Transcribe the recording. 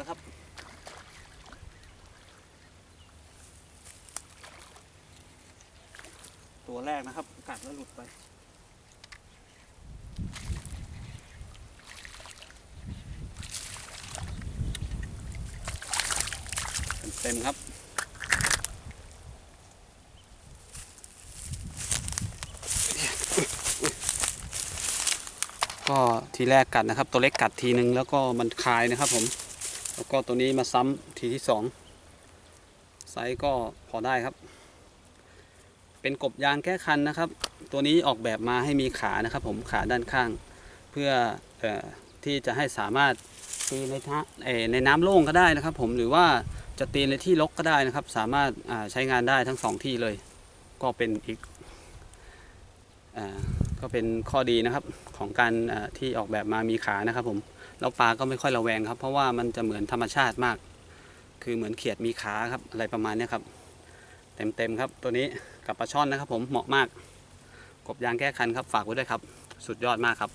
นะครับตัวแรกนะครับ กัดแล้วหลุดไป เต็มครับ ก็ทีแรกกัดนะครับ ตัวเล็กกัดทีนึงแล้วก็มันคายนะครับผม แล้วก็ตัวนี้มาซ้ำทีที่สองไซส์ก็พอได้ครับ เป็นกบยางแก้คันนะครับ ตัวนี้ออกแบบมาให้มีขานะครับ ผมขาด้านข้าง เพื่อออที่จะให้สามารถตีในทะเอ่อในน้ำโล่งก็ได้นะครับ ผมหรือว่าจะตีในที่รกก็ได้นะครับ สามารถใช้งานได้ทั้งสองที่เลย ก็เป็นอีกอ ก็เป็นข้อดีนะครับของการที่ออกแบบมามีขานะครับผมแล้วปลาก็ไม่ค่อยระแวงครับ เพราะว่ามันจะเหมือนธรรมชาติมาก คือเหมือนเขียดมีขาครับอะไรประมาณนี้ครับ เต็มๆครับ ตัวนี้กับปลาช่อนนะครับ ผมเหมาะมาก กบยางแก้คันครับ ฝากไว้ด้วยครับ สุดยอดมากครับ